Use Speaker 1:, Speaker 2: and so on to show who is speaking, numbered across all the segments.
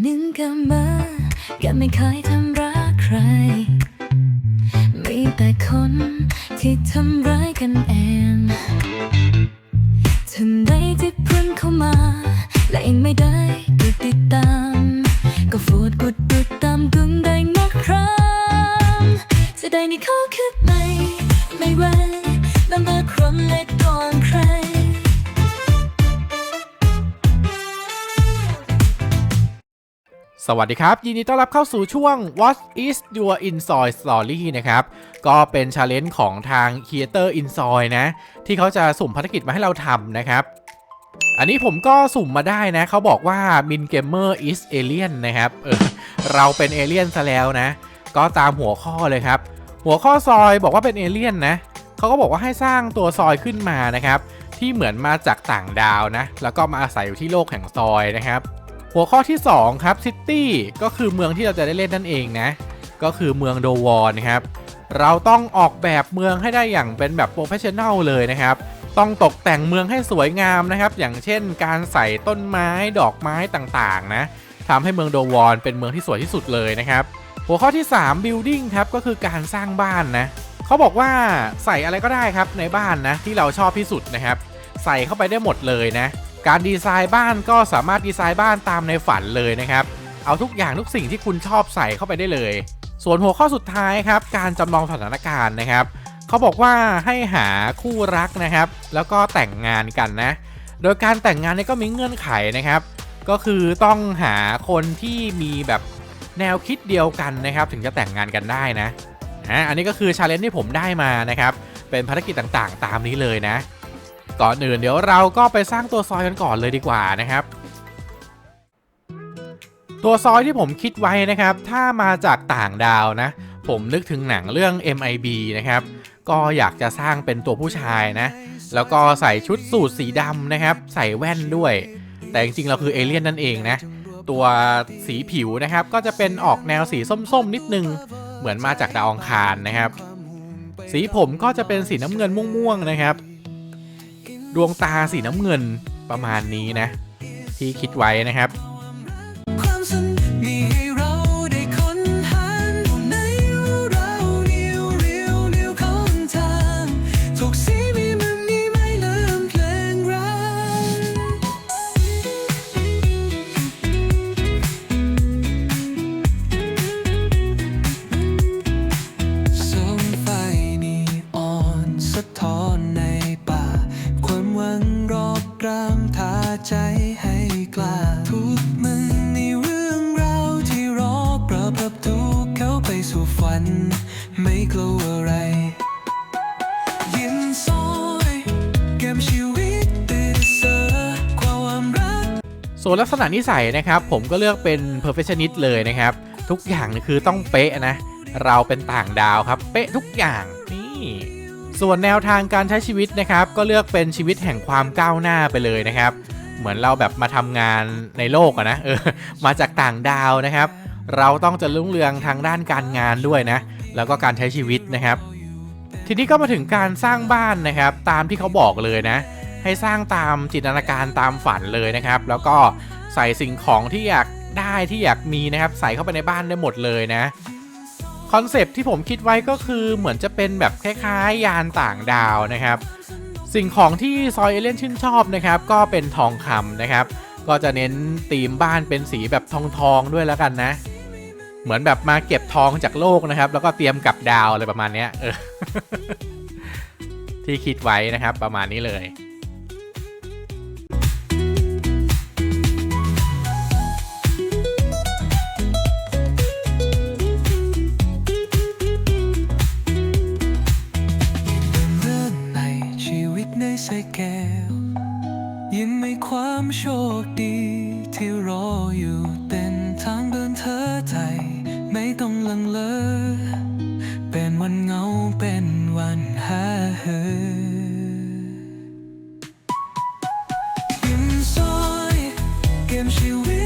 Speaker 1: หนึ่งก็มาก็ไม่เคยทำร้ายใคร มีแต่คนที่ทำร้ายกันเองทันใดที่เพื่อนเข้ามา และเองไม่ได้กดติด วั
Speaker 2: สดีครับ ยินดีต้อนรับเข้าสู่ช่วง What is your Insoy Story นะครับ ก็เป็นชาเลนจ์ของทาง Creator Insoy นะ ที่เขาจะสุ่มภารกิจมาให้เราทำนะครับ อันนี้ผมก็สุ่มมาได้นะ เขาบอกว่า Min Gamer is Alien นะครับ เออ เราเป็นเอเลี่ยนซะแล้วนะ ก็ตามหัวข้อเลยครับ หัวข้อซอยบอกว่าเป็นเอเลี่ยนนะ เขาก็บอกว่าให้สร้างตัวซอยขึ้นมานะครับ ที่เหมือนมาจากต่างดาวนะ แล้วก็มาอาศัยอยู่ที่โลกแห่งซอยนะครับ หัวข้อที่ 2 ครับซิตี้ก็คือเมืองที่เราจะได้เล่นนั่นเองนะ ก็คือเมืองโดวอนครับ เราต้องออกแบบเมืองให้ได้อย่างเป็นแบบโปรเฟชชั่นแนลเลยนะครับ ต้องตกแต่งเมืองให้สวยงามนะครับ อย่างเช่น การใส่ต้นไม้ดอกไม้ต่างๆนะทำให้เมืองโดวอนเป็นเมืองที่สวยที่สุดเลยนะครับ หัวข้อที่ 3 building ครับก็คือการสร้างบ้านนะเขาบอกว่าใส่อะไรก็ได้ครับในบ้านนะที่เราชอบที่สุดนะครับ ใส่เข้าไปได้หมดเลยนะ การดีไซน์บ้านก็สามารถดีไซน์บ้านตามในฝันเลยนะครับ เอาทุกอย่างทุกสิ่งที่คุณชอบใส่เข้าไปได้เลย ส่วนหัวข้อสุดท้ายครับ การจำลองสถานการณ์นะครับ เขาบอกว่าให้หาคู่รักนะครับ แล้วก็แต่งงานกันนะ โดยการแต่งงานนี่ก็มีเงื่อนไขนะครับ ก็คือต้องหาคนที่มีแบบแนวคิดเดียวกันนะครับ ถึงจะแต่งงานกันได้นะอันนี้ก็คือชาเลนจ์ที่ผมได้มานะครับ เป็นภารกิจต่างๆ ตามนี้เลยนะ ก่อนอื่นเดี๋ยวเราก็ไปสร้างตัวซอยกันก่อนเลยดีกว่านะครับตัวซอยที่ผมคิดไว้นะครับ ถ้ามาจากต่างดาวนะ ผมนึกถึงหนังเรื่อง MIB นะครับ ก็อยากจะสร้างเป็นตัวผู้ชายนะ แล้วก็ใส่ชุดสูทสีดำนะครับ ใส่แว่นด้วย แต่จริงๆเราคือเอเลี่ยนนั่นเองนะ ตัวสีผิวนะครับ ก็จะเป็นออกแนวสีส้มๆนิดนึง เหมือนมาจากดาวองคารนะครับ สีผมก็จะเป็นสีน้ำเงินม่วงๆนะครับ ดวงตาสีน้ำเงินประมาณนี้นะ ที่คิดไว้นะครับ ษณะนิสัยนะครับ ผมก็เลือกเป็น perfectionist เลยนะครับ ทุกอย่างคือต้องเป๊ะนะ เราเป็นต่างดาวครับ เป๊ะทุกอย่างนี่ส่วนแนวทางการใช้ชีวิตนะครับ ก็เลือกเป็นชีวิตแห่งความก้าวหน้าไปเลยนะครับ เหมือนเราแบบมาทำงานในโลกอะนะเออมาจากต่างดาวนะครับ เราต้องจะรุ่งเรืองทางด้านการงานด้วยนะ แล้วก็การใช้ชีวิตนะครับ ทีนี้ก็มาถึงการสร้างบ้านนะครับ ตามที่เขาบอกเลยนะให้สร้างตามจินตนาการตามฝันเลยนะครับ แล้วก็ ใส่สิ่งของที่อยากได้ที่อยากมีนะครับ ใส่เข้าไปในบ้านได้หมดเลยนะคอนเซปที่ผมคิดไว้ก็คือเหมือนจะเป็นแบบคล้ายๆ ยานต่างดาวนะครับ สิ่งของที่ซอยเอเลียนชื่นชอบนะครับ ก็เป็นทองคำนะครับ ก็จะเน้นธีมบ้านเป็นสีแบบทองทองๆด้วยแล้วกันนะ เหมือนแบบมาเก็บทองจากโลกนะครับ แล้วก็เตรียมกลับดาวอะไรประมาณนี้เออที่คิดไว้นะครับประมาณนี้เลย
Speaker 3: ความโชคดีที่รออยู่เต็นทางเดินเธอใจ ไม่ต้องลังเลเป็นวันเงาเป็นวันหาเหอยิ้มซอยเกมชีวิต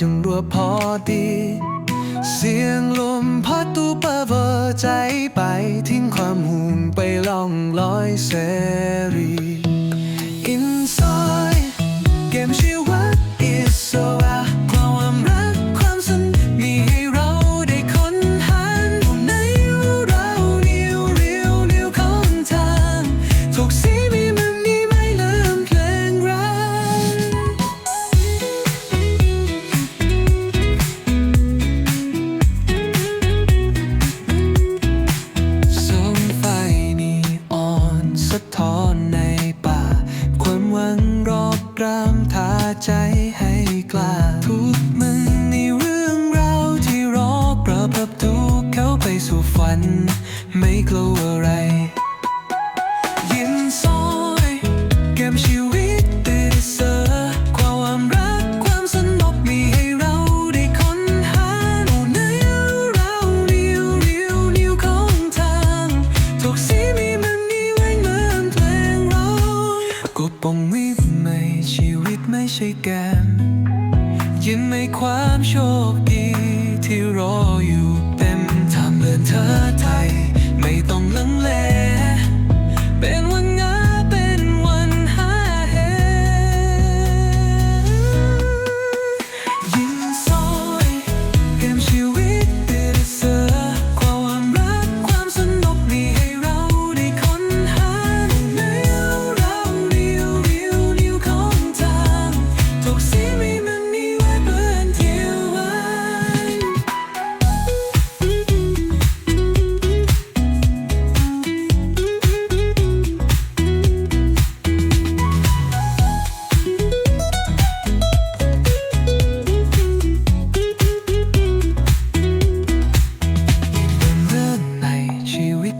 Speaker 3: จงรัวพอดี เสียงลมพัดตูปะเวอร์ใจไปทิ้งความห่วงไปล่องลอยเสรี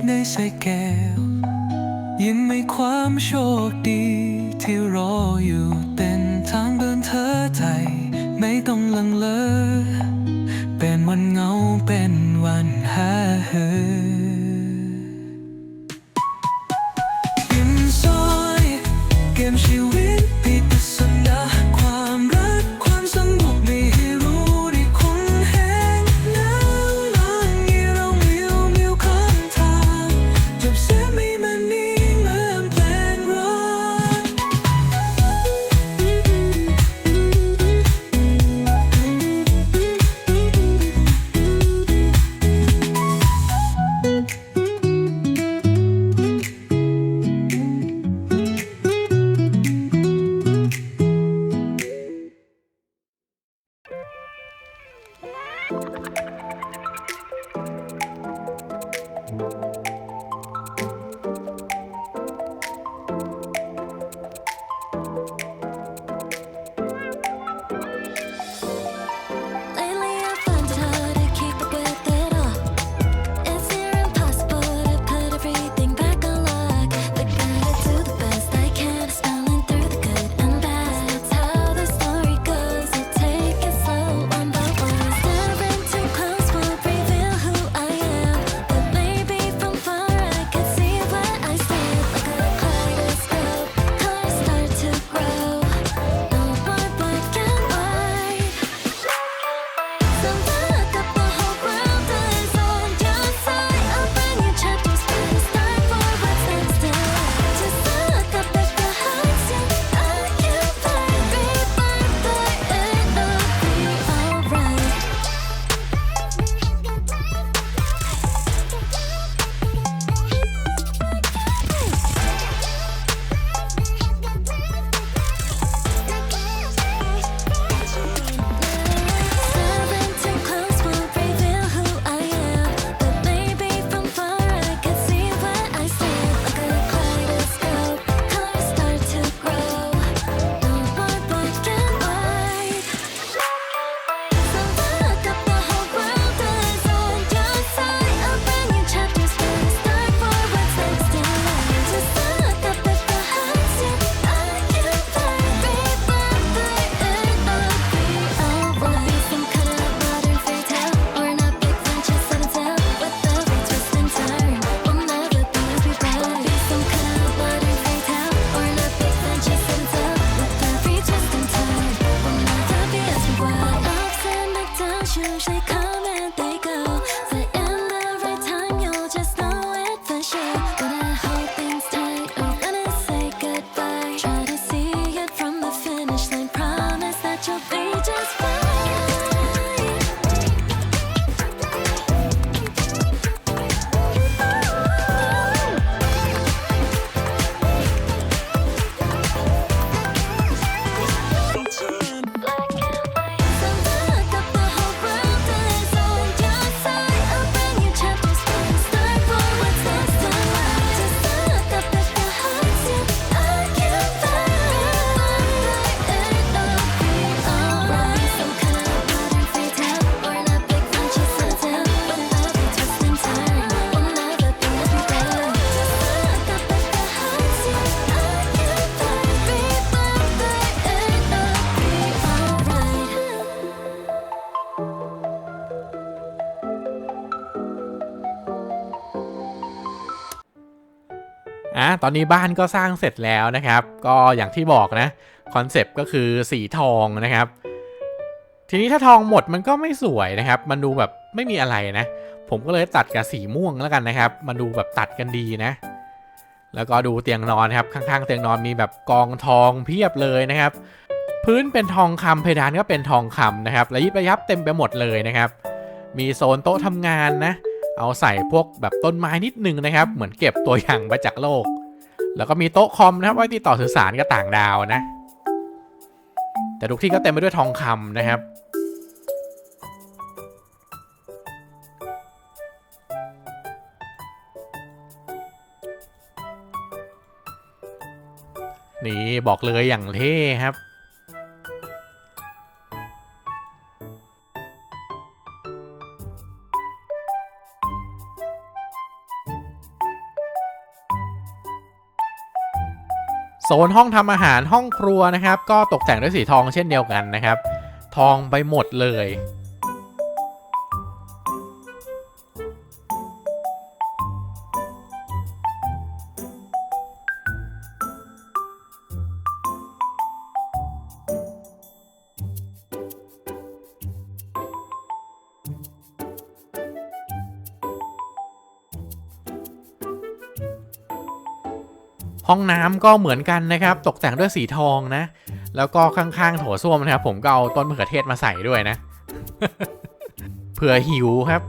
Speaker 3: ในใส่แก้ว ยังไม่ความโชคดีที่รออยู่เป็นทางเดินเธอใจไม่ต้องลังเล เป็นวันเงาเป็นวันหาเหิ อะ
Speaker 2: ตอนนี้บ้านก็สร้างเสร็จแล้วนะครับ ก็อย่างที่บอกนะคอนเซปต์ก็คือสีทองนะครับ ทีนี้ถ้าทองหมดมันก็ไม่สวยนะครับ มันดูแบบไม่มีอะไรนะ ผมก็เลยตัดกับสีม่วงแล้วกันนะครับ มันดูแบบตัดกันดีนะ แล้วก็ดูเตียงนอนครับข้างๆ เตียงนอนมีแบบกองทองเพียบเลยนะครับ พื้นเป็นทองคำเพดานก็เป็นทองคำนะครับระยิบระยับเต็มไปหมดเลยนะครับ มีโซนโต๊ะทำงานนะ เอาใส่พวกแบบต้นไม้นิดนึงนะครับ เหมือนเก็บตัวอย่างมาจากโลก แล้วก็มีโต๊ะคอมนะครับไว้ติดต่อสื่อสารกับต่างดาวนะ แต่ทุกที่ก็เต็มไปด้วยทองคำนะครับนี่บอกเลยอย่างเท่ครับ นห้องทำอาหารห้องครัวนะครับ ก็ตกแต่งด้วยสีทองเช่นเดียวกันนะครับ ทองไปหมดเลย ห้องน้ำก็เหมือนกันนะครับ ตกแต่งด้วยสีทองนะ แล้วก็ข้างๆโถส้วมนะครับ ผมก็เอาต้นมะเขือเทศมาใส่ด้วยนะ เผื่อหิวครับ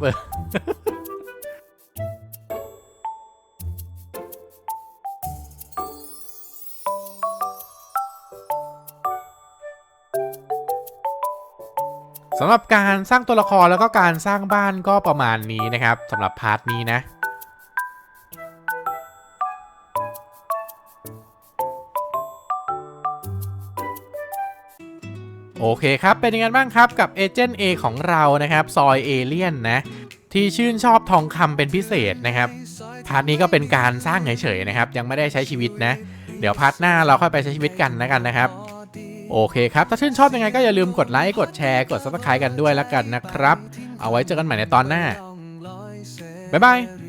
Speaker 2: สำหรับการสร้างตัวละครแล้วก็การสร้างบ้านก็ประมาณนี้นะครับสำหรับพาร์ทนี้นะ โอเคครับ เป็นยังไงบ้างครับกับเอเจนต์ A ของเรานะครับ ซอยเอเลียนนะ ที่ชื่นชอบทองคำเป็นพิเศษนะครับ พาร์ทนี้ก็เป็นการสร้างเฉยๆนะครับ ยังไม่ได้ใช้ชีวิตนะ เดี๋ยวพาร์ทหน้าเราค่อยไปใช้ชีวิตกันนะกันนะครับ โอเคครับ ถ้าชื่นชอบยังไงก็อย่าลืมกดไลค์ กดแชร์ กด subscribe กันด้วยแล้วกันนะครับ เอาไว้เจอกันใหม่ในตอนหน้า บ๊ายบาย